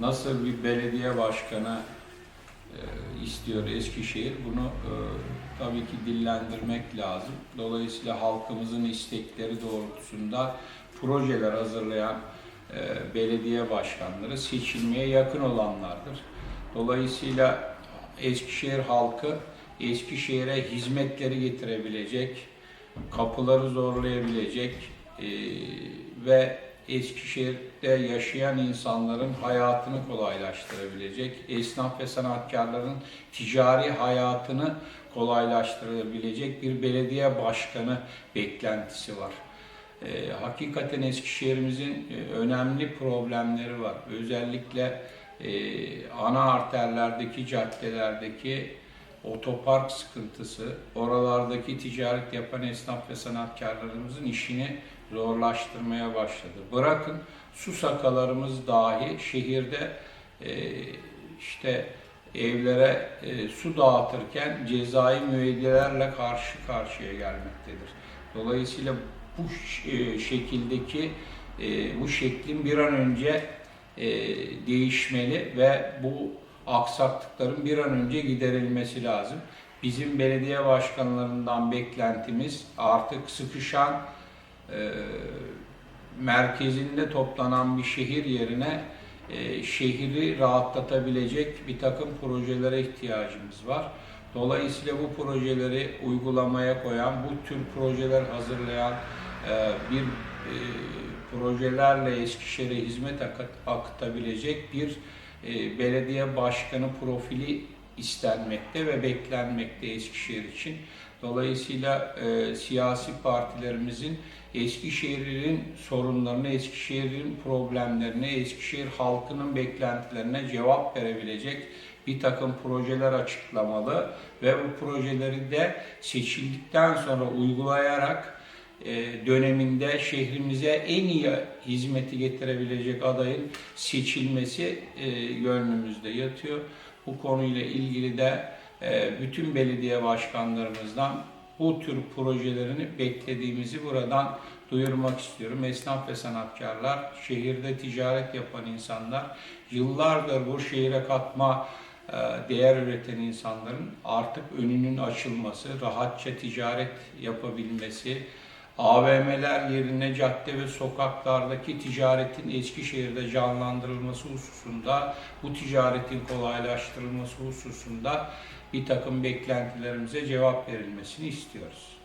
nasıl bir belediye başkanı e, istiyor Eskişehir bunu e, tabii ki dillendirmek lazım. Dolayısıyla halkımızın istekleri doğrultusunda projeler hazırlayan e, belediye başkanları seçilmeye yakın olanlardır. Dolayısıyla Eskişehir halkı Eskişehir'e hizmetleri getirebilecek, kapıları zorlayabilecek ve Eskişehir'de yaşayan insanların hayatını kolaylaştırabilecek, esnaf ve sanatkarların ticari hayatını kolaylaştırabilecek bir belediye başkanı beklentisi var. E, hakikaten Eskişehir'imizin e, önemli problemleri var. Özellikle e, ana arterlerdeki, caddelerdeki otopark sıkıntısı, oralardaki ticaret yapan esnaf ve sanatkarlarımızın işini zorlaştırmaya başladı. Bırakın su sakalarımız dahi şehirde e, işte evlere e, su dağıtırken cezai müeyyidelerle karşı karşıya gelmektedir. Dolayısıyla bu e, şekildeki e, bu şeklin bir an önce e, değişmeli ve bu aksaklıkların bir an önce giderilmesi lazım. Bizim belediye başkanlarından beklentimiz artık sıkışan e, merkezinde toplanan bir şehir yerine e, şehri rahatlatabilecek bir takım projelere ihtiyacımız var. Dolayısıyla bu projeleri uygulamaya koyan, bu tür projeler hazırlayan e, bir e, projelerle Eskişehir'e hizmet akıt- akıtabilecek bir e, belediye başkanı profili istenmekte ve beklenmekte Eskişehir için. Dolayısıyla e, siyasi partilerimizin Eskişehir'in sorunlarını, Eskişehir'in problemlerine, Eskişehir halkının beklentilerine cevap verebilecek bir takım projeler açıklamalı ve bu projeleri de seçildikten sonra uygulayarak döneminde şehrimize en iyi hizmeti getirebilecek adayın seçilmesi e, gönlümüzde yatıyor. Bu konuyla ilgili de e, bütün belediye başkanlarımızdan bu tür projelerini beklediğimizi buradan duyurmak istiyorum. Esnaf ve sanatkarlar, şehirde ticaret yapan insanlar, yıllardır bu şehire katma e, değer üreten insanların artık önünün açılması, rahatça ticaret yapabilmesi, AVM'ler yerine cadde ve sokaklardaki ticaretin Eskişehir'de canlandırılması hususunda, bu ticaretin kolaylaştırılması hususunda bir takım beklentilerimize cevap verilmesini istiyoruz.